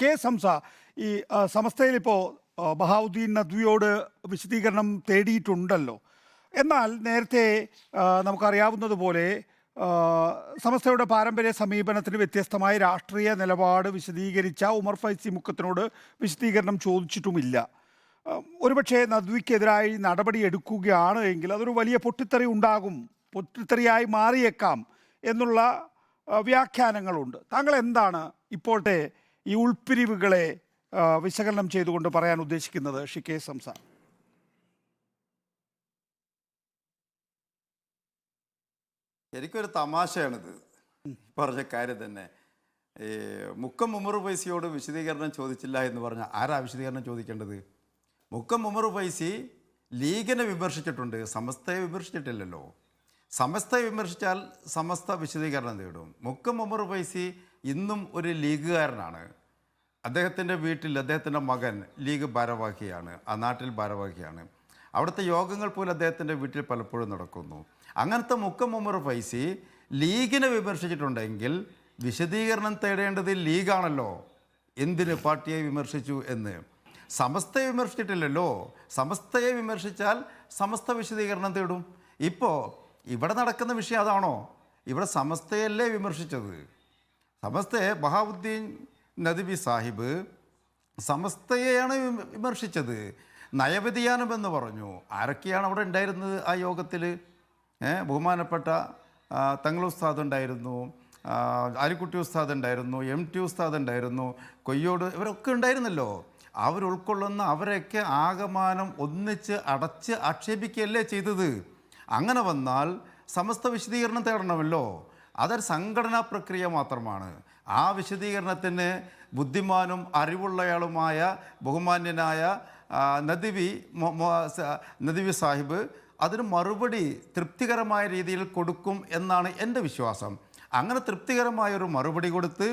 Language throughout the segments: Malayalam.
കെ സംസ ഈ ഇപ്പോൾ ബഹാവുദ്ദീൻ നദ്വിയോട് വിശദീകരണം തേടിയിട്ടുണ്ടല്ലോ. എന്നാൽ നേരത്തെ നമുക്കറിയാവുന്നതുപോലെ സമസ്തയുടെ പാരമ്പര്യ സമീപനത്തിന് വ്യത്യസ്തമായ രാഷ്ട്രീയ നിലപാട് വിശദീകരിച്ച ഉമർ ഫൈസി മുക്കത്തിനോട് വിശദീകരണം ചോദിച്ചിട്ടുമില്ല. ഒരുപക്ഷെ നദ്വിക്കെതിരായി നടപടി എടുക്കുകയാണ് എങ്കിൽ അതൊരു വലിയ പൊട്ടിത്തെറി ഉണ്ടാകും പൊട്ടിത്തെറിയായി മാറിയേക്കാം എന്നുള്ള വ്യാഖ്യാനങ്ങളുണ്ട്. താങ്കൾ എന്താണ് ഇപ്പോഴത്തെ ഈ ഉൾപ്പിരിവുകളെ വിശകലനം ചെയ്തുകൊണ്ട് പറയാൻ ഉദ്ദേശിക്കുന്നത് ഷിക്കേ സംസ എനിക്കൊരു തമാശയാണിത്. പറഞ്ഞ കാര്യം തന്നെ. ഈ മുക്കം ഉമർ പൈസയോട് വിശദീകരണം ചോദിച്ചില്ല എന്ന് പറഞ്ഞാൽ ആരാ വിശദീകരണം ചോദിക്കേണ്ടത്? മുക്കം ഉമർ പൈസി ലീഗിനെ വിമർശിച്ചിട്ടുണ്ട് സമസ്തയെ വിമർശിച്ചിട്ടില്ലല്ലോ. സമസ്തയെ വിമർശിച്ചാൽ സമസ്ത വിശദീകരണം തേടും മുക്കം ഉമർ പൈസി ഇന്നും ഒരു ലീഗുകാരനാണ്. അദ്ദേഹത്തിന്റെ വീട്ടിൽ അദ്ദേഹത്തിന്റെ മകൻ ലീഗ് ഭാരവാഹിയാണ് ആ നാട്ടിൽ ഭാരവാഹിയാണ്. അവിടുത്തെ യോഗങ്ങൾ പോലും അദ്ദേഹത്തിന്റെ വീട്ടിൽ പലപ്പോഴും നടക്കുന്നു. അങ്ങനത്തെ മുക്കം ഉമർ ഫൈസി ലീഗിനെ വിമർശിച്ചിട്ടുണ്ടെങ്കിൽ വിശദീകരണം തേടേണ്ടത് ലീഗാണല്ലോ. എന്തിന് പാർട്ടിയെ വിമർശിച്ചു എന്ന്? സമസ്തയെ വിമർശിച്ചിട്ടില്ലല്ലോ. സമസ്തയെ വിമർശിച്ചാൽ സമസ്ത വിശദീകരണം തേടും. ഇപ്പോൾ ഇവിടെ നടക്കുന്ന വിഷയം അതാണോ? ഇവിടെ സമസ്തയല്ലേ വിമർശിച്ചത്? സമസ്തയെ ബഹാവുദ്ദീൻ നദ്വി സാഹിബ് സമസ്തയെയാണ് വിമ- വിമർശിച്ചത്. നയവ്യതിയാനം എന്ന് പറഞ്ഞു. ആരൊക്കെയാണ് അവിടെ ഉണ്ടായിരുന്നത് ആ യോഗത്തിൽ ബഹുമാനപ്പെട്ട തങ്ങൾ ഉസ്താദ് ഉണ്ടായിരുന്നു. ആരിക്കുട്ടി ഉസ്താദ് ഉണ്ടായിരുന്നു എം ടി ഉസ്താദ് ഉണ്ടായിരുന്നു കൊയ്യോട് ഇവരൊക്കെ ഉണ്ടായിരുന്നല്ലോ. അവർ ഉൾക്കൊള്ളുന്ന അവരെയൊക്കെ ആകമാനം ഒന്നിച്ച് അടച്ച് ആക്ഷേപിക്കുകയല്ലേ ചെയ്തത്. അങ്ങനെ വന്നാൽ സമസ്ത വിശദീകരണം തേടണമല്ലോ. അതൊരു സംഘടനാ പ്രക്രിയ മാത്രമാണ്. ആ വിശദീകരണത്തിന് ബുദ്ധിമാനും അറിവുള്ളയാളുമായ ബഹുമാന്യനായ നദിവി നദിവി സാഹിബ് അതിന് മറുപടി തൃപ്തികരമായ രീതിയിൽ കൊടുക്കും എന്നാണ് എന്റെ വിശ്വാസം. അങ്ങനെ തൃപ്തികരമായൊരു മറുപടി കൊടുത്ത്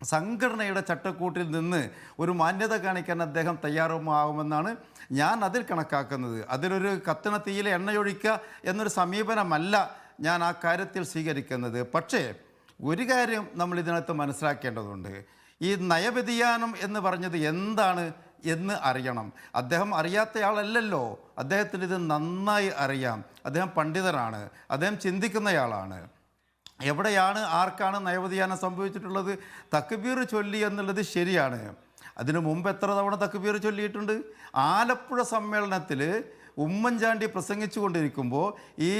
സംഘടനയുടെ ചട്ടക്കൂട്ടിൽ നിന്ന് ഒരു മാന്യത കാണിക്കാൻ അദ്ദേഹം തയ്യാറുമാകുമെന്നാണ് ഞാൻ അതിൽ കണക്കാക്കുന്നത്. അതിലൊരു കത്തണ തീയിലെ എണ്ണയൊഴിക്കുക എന്നൊരു സമീപനമല്ല ഞാൻ ആ കാര്യത്തിൽ സ്വീകരിക്കുന്നത്. പക്ഷേ ഒരു കാര്യം നമ്മൾ ഇതിനകത്ത് മനസ്സിലാക്കേണ്ടതുണ്ട്. ഈ നയവ്യതിയാനം എന്ന് പറഞ്ഞത് എന്താണ് എന്ന് അറിയണം. അദ്ദേഹം അറിയാത്തയാളല്ലല്ലോ അദ്ദേഹത്തിന് ഇത് നന്നായി അറിയാം. അദ്ദേഹം പണ്ഡിതനാണ്. അദ്ദേഹം ചിന്തിക്കുന്നയാളാണ്. എവിടെയാണ് ആർക്കാണ് നയവ്യതിയാനം സംഭവിച്ചിട്ടുള്ളത്? തക്ബീർ ചൊല്ലി എന്നുള്ളത് ശരിയാണ്. അതിനു മുമ്പ് എത്ര തവണ തക്ബീർ ചൊല്ലിയിട്ടുണ്ട്? ആലപ്പുഴ സമ്മേളനത്തിൽ ഉമ്മൻചാണ്ടി പ്രസംഗിച്ചു കൊണ്ടിരിക്കുമ്പോൾ ഈ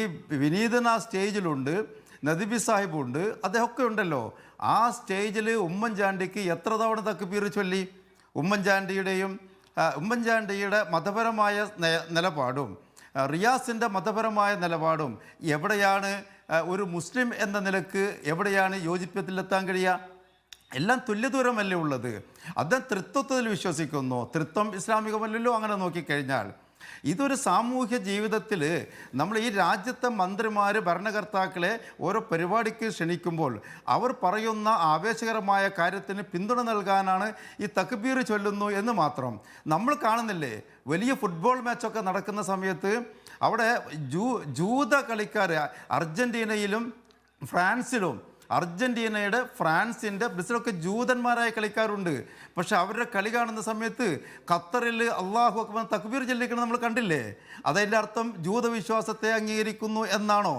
വിനീതന സ്റ്റേജിലുണ്ട് നദിബി സാഹിബുണ്ട് അദ്ദേഹമൊക്കെ ഉണ്ടല്ലോ. ആ സ്റ്റേജിൽ ഉമ്മൻചാണ്ടിക്ക് എത്ര തവണ തക്കുപീർ ചൊല്ലി? ഉമ്മൻചാണ്ടിയുടെയും ഉമ്മൻചാണ്ടിയുടെ മതപരമായ നിലപാടും റിയാസിന്റെ മതപരമായ നിലപാടും എവിടെയാണ് ഒരു മുസ്ലിം എന്ന നിലയ്ക്ക് എവിടെയാണ് യോജിപ്പത്തിലെത്താൻ കഴിയുക? എല്ലാം തുല്യദൂരമല്ലേ ഉള്ളത്? അദ്ദേഹം തൃത്വത്തിൽ വിശ്വസിക്കുന്നു. തൃത്വം ഇസ്ലാമികമല്ലല്ലോ അങ്ങനെ നോക്കിക്കഴിഞ്ഞാൽ. ഇതൊരു സാമൂഹ്യ ജീവിതത്തിൽ നമ്മൾ ഈ രാജ്യത്തെ മന്ത്രിമാർ ഭരണകർത്താക്കളെ ഓരോ പരിപാടിക്ക് ക്ഷണിക്കുമ്പോൾ അവർ പറയുന്ന ആവേശകരമായ കാര്യത്തിന് പിന്തുണ നൽകാനാണ് ഈ തക്ബീർ ചൊല്ലുന്നു എന്ന് മാത്രം. നമ്മൾ കാണുന്നില്ലേ? വലിയ ഫുട്ബോൾ മാച്ചൊക്കെ നടക്കുന്ന സമയത്ത് അവിടെ ജൂ ജൂത കളിക്കാർ അർജന്റീനയിലും ഫ്രാൻസിലും അർജന്റീനയുടെ ഫ്രാൻസിന്റെ ബ്രസീലൊക്കെ ജൂതന്മാരായ കളിക്കാരുണ്ട് പക്ഷെ അവരുടെ കളി കാണുന്ന സമയത്ത് ഖത്തറിൽ അള്ളാഹു അക്ബർ തക്ബീർ ചൊല്ലിക്കണം നമ്മൾ കണ്ടില്ലേ? അതതിന്റെ അർത്ഥം ജൂതവിശ്വാസത്തെ അംഗീകരിക്കുന്നു എന്നാണോ?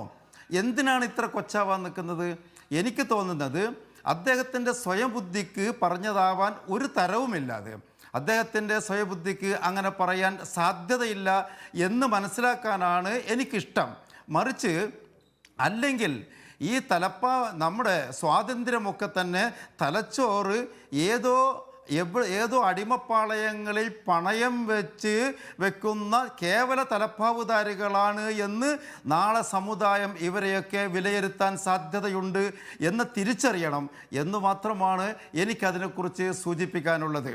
എന്തിനാണ് ഇത്ര കൊച്ചാവാൻ നിൽക്കുന്നത്? എനിക്ക് തോന്നുന്നത് അദ്ദേഹത്തിന്റെ സ്വയം ബുദ്ധിക്ക് പറഞ്ഞതാവാൻ ഒരു തരവുമില്ലാതെ അദ്ദേഹത്തിന്റെ സ്വയബുദ്ധിക്ക് അങ്ങനെ പറയാൻ സാധ്യതയില്ല എന്ന് മനസ്സിലാക്കാനാണ് എനിക്കിഷ്ടം. മറിച്ച് അല്ലെങ്കിൽ ഈ തലപ്പ നമ്മുടെ സ്വാതന്ത്ര്യമൊക്കെ തന്നെ തലച്ചോറ് ഏതോ എവ ഏതോ അടിമപ്പാളയങ്ങളിൽ പണയം വെച്ച് വെക്കുന്ന കേവല തലപ്പാവുധാരികളാണ് എന്ന് നാളെ സമുദായം ഇവരെയൊക്കെ വിലയിരുത്താൻ സാധ്യതയുണ്ട് എന്ന് തിരിച്ചറിയണം എന്ന് മാത്രമാണ് എനിക്കതിനെക്കുറിച്ച് സൂചിപ്പിക്കാനുള്ളത്.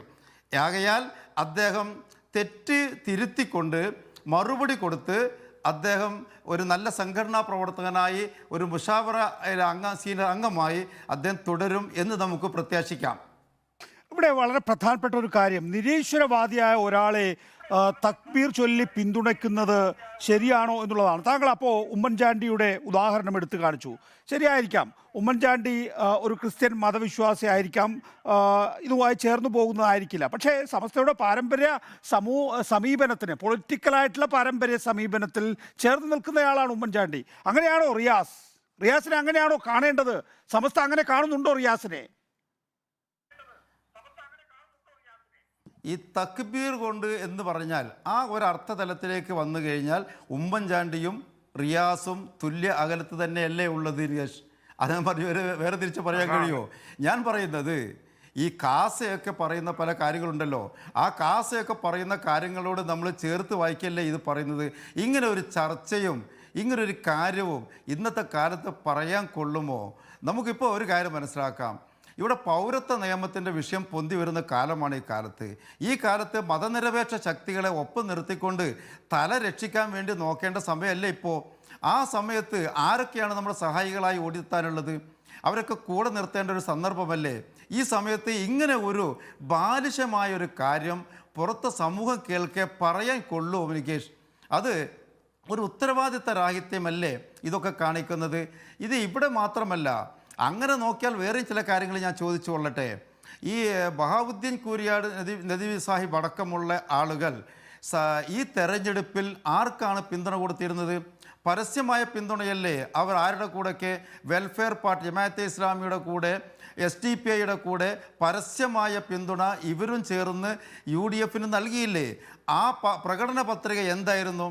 ആകയാൽ അദ്ദേഹം തെറ്റ് തിരുത്തിക്കൊണ്ട് മറുപടി കൊടുത്ത് അദ്ദേഹം ഒരു നല്ല സംഘടനാ പ്രവർത്തകനായി ഒരു മുഷാവറ അംഗ സീനിയർ അംഗമായി അദ്ദേഹം തുടരും എന്ന് നമുക്ക് പ്രത്യാശിക്കാം. ഇവിടെ വളരെ പ്രധാനപ്പെട്ട ഒരു കാര്യം. നിരീശ്വരവാദിയായ ഒരാളെ തക്ബീർ ചൊല്ലി പിന്തുണയ്ക്കുന്നത് ശരിയാണോ എന്നുള്ളതാണ്. താങ്കൾ അപ്പോൾ ഉമ്മൻചാണ്ടിയുടെ ഉദാഹരണം എടുത്തു കാണിച്ചു. ശരിയായിരിക്കാം. ഉമ്മൻചാണ്ടി ഒരു ക്രിസ്ത്യൻ മതവിശ്വാസി ആയിരിക്കാം. ഇതുമായി ചേർന്നു പോകുന്നതായിരിക്കില്ല. പക്ഷേ സമസ്തയുടെ പാരമ്പര്യ സമൂ സമീപനത്തിന് പൊളിറ്റിക്കലായിട്ടുള്ള പാരമ്പര്യ സമീപനത്തിൽ ചേർന്ന് നിൽക്കുന്നയാളാണ് ഉമ്മൻചാണ്ടി. അങ്ങനെയാണോ റിയാസ്? റിയാസിനെ അങ്ങനെയാണോ കാണേണ്ടത്? സമസ്ത അങ്ങനെ കാണുന്നുണ്ടോ റിയാസിനെ? ഈ തക്ബീർ കൊണ്ട് എന്ന് പറഞ്ഞാൽ ആ ഒരു അർത്ഥതലത്തിലേക്ക് വന്നു കഴിഞ്ഞാൽ ഉമ്മൻചാണ്ടിയും റിയാസും തുല്യ അകലത്ത് തന്നെയല്ലേ ഉള്ളത് റിയാഷ് അത് ഞാൻ പറഞ്ഞു വേറെ വേറെ തിരിച്ച് പറയാൻ കഴിയുമോ? ഞാൻ പറയുന്നത് ഈ കാസയൊക്കെ പറയുന്ന പല കാര്യങ്ങളുണ്ടല്ലോ. ആ കാസയൊക്കെ പറയുന്ന കാര്യങ്ങളോട് നമ്മൾ ചേർത്ത് വായിക്കല്ലേ ഇത് പറയുന്നത്? ഇങ്ങനെ ഒരു ചർച്ചയും ഇങ്ങനൊരു കാര്യവും ഇന്നത്തെ കാലത്ത് പറയാൻ കൊള്ളുമോ? നമുക്കിപ്പോൾ ഒരു കാര്യം മനസ്സിലാക്കാം. ഇവിടെ പൗരത്വ നിയമത്തിന്റെ വിഷയം പൊന്തി വരുന്ന കാലമാണ് ഈ കാലത്ത്. ഈ കാലത്ത് മതനിരപേക്ഷ ശക്തികളെ ഒപ്പം നിർത്തിക്കൊണ്ട് തല രക്ഷിക്കാൻ വേണ്ടി നോക്കേണ്ട സമയമല്ലേ ഇപ്പോൾ ആ സമയത്ത് ആരൊക്കെയാണ് നമ്മുടെ സഹായികളായി ഓടിത്താനുള്ളത് അവരൊക്കെ കൂടെ നിർത്തേണ്ട ഒരു സന്ദർഭമല്ലേ? ഈ സമയത്ത് ഇങ്ങനെ ഒരു ബാലിശമായ ഒരു കാര്യം പുറത്തെ സമൂഹം കേൾക്കെ പറയാൻ കൊള്ളൂ മുനികേഷ്. അത് ഒരു ഉത്തരവാദിത്ത രാഹിത്യമല്ലേ ഇതൊക്കെ കാണിക്കുന്നത്? ഇത് ഇവിടെ മാത്രമല്ല അങ്ങനെ നോക്കിയാൽ വേറെ ചില കാര്യങ്ങൾ ഞാൻ ചോദിച്ചു കൊള്ളട്ടെ. ഈ ബഹാവുദ്ദീൻ കൂരിയാട് നദി നദീവി സാഹിബ് അടക്കമുള്ള ആളുകൾ ഈ തെരഞ്ഞെടുപ്പിൽ ആർക്കാണ് പിന്തുണ കൊടുത്തിരുന്നത്? പരസ്യമായ പിന്തുണയല്ലേ അവർ ആരുടെ കൂടെയൊക്കെ വെൽഫെയർ പാർട്ടി ജമാഅത്തെ ഇസ്ലാമിയുടെ കൂടെ എസ് ടി പി ഐയുടെ കൂടെ പരസ്യമായ പിന്തുണ ഇവരും ചേർന്ന് യു ഡി എഫിന് നൽകിയില്ലേ? ആ പ്രകടന പത്രിക എന്തായിരുന്നു?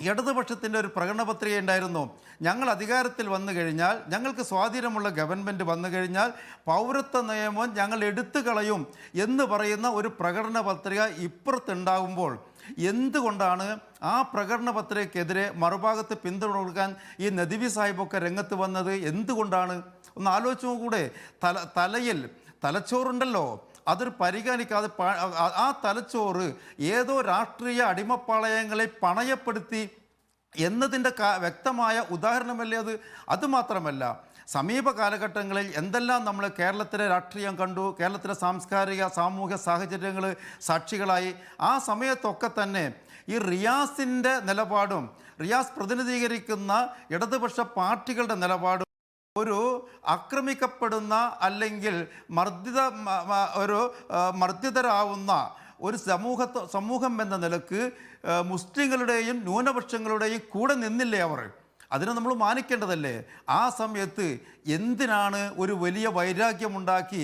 ഇടതുപക്ഷത്തിന്റെ ഒരു പ്രകടന പത്രിക ഉണ്ടായിരുന്നു. ഞങ്ങൾ അധികാരത്തിൽ വന്നു കഴിഞ്ഞാൽ ഞങ്ങൾക്ക് സ്വാധീനമുള്ള ഗവൺമെന്റ് വന്നു കഴിഞ്ഞാൽ പൗരത്വ നിയമം ഞങ്ങൾ എടുത്തു കളയും എന്ന് പറയുന്ന ഒരു പ്രകടന പത്രിക ഇപ്പുറത്തുണ്ടാകുമ്പോൾ എന്തുകൊണ്ടാണ് ആ പ്രകടന പത്രികയ്ക്കെതിരെ മറുഭാഗത്ത് പിന്തുണ കൊടുക്കാൻ ഈ നദിവി സാഹിബൊക്കെ രംഗത്ത് വന്നത്? എന്തുകൊണ്ടാണ്? ഒന്ന് ആലോചിച്ച് നോക്കൂടെ. തല തലയിൽ തലച്ചോറുണ്ടല്ലോ. അതൊരു പരിഗണിക്കാതെ ആ- തലച്ചോറ് ഏതോ രാഷ്ട്രീയ അടിമപ്പാളയങ്ങളെ പണയപ്പെടുത്തി എന്നതിന്റെ വ്യക്തമായ ഉദാഹരണമല്ലേ അത്? അതുമാത്രമല്ല സമീപ കാലഘട്ടങ്ങളിൽ എന്തെല്ലാം നമ്മൾ കേരളത്തിലെ രാഷ്ട്രീയം കണ്ടു കേരളത്തിലെ സാംസ്കാരിക സാമൂഹ്യ സാഹചര്യങ്ങൾ സാക്ഷികളായി ആ സമയത്തൊക്കെ തന്നെ ഈ റിയാസിന്റെ നിലപാടും റിയാസ് പ്രതിനിധീകരിക്കുന്ന ഇടതുപക്ഷ പാർട്ടികളുടെ നിലപാടും ഒരു ആക്രമിക്കപ്പെടുന്ന അല്ലെങ്കിൽ മർദ്ദിത ഒരു മർദ്ദിതരാവുന്ന ഒരു സമൂഹത്തെ സമൂഹം എന്ന നിലയ്ക്ക് മുസ്ലിങ്ങളുടെയും ന്യൂനപക്ഷങ്ങളുടെയും കൂടെ നിന്നില്ലേ അവർ? അതിനെ നമ്മൾ മാനിക്കേണ്ടതല്ലേ? ആ സമയത്ത് എന്തിനാണ് ഒരു വലിയ വൈരാഗ്യമുണ്ടാക്കി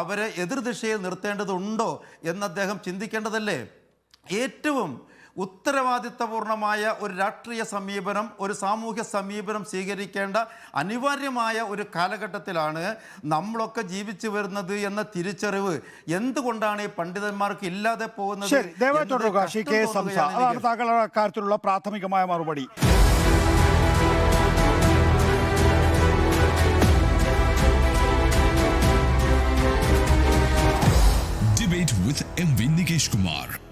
അവരെ എതിർദിശയിൽ നിർത്തേണ്ടതുണ്ടോ എന്ന് അദ്ദേഹം ചിന്തിക്കേണ്ടതല്ലേ? ഏറ്റവും ഉത്തരവാദിത്തപൂർണമായ ഒരു രാഷ്ട്രീയ സമീപനം ഒരു സാമൂഹ്യ സമീപനം സ്വീകരിക്കേണ്ട അനിവാര്യമായ ഒരു കാലഘട്ടത്തിലാണ് നമ്മളൊക്കെ ജീവിച്ചു വരുന്നത് എന്ന തിരിച്ചറിവ്. എന്തുകൊണ്ടാണ് ഈ പണ്ഡിതന്മാർക്ക് ഇല്ലാതെ പോകുന്നത്? പ്രാഥമികമായ മറുപടി. With MV Nikesh Kumar.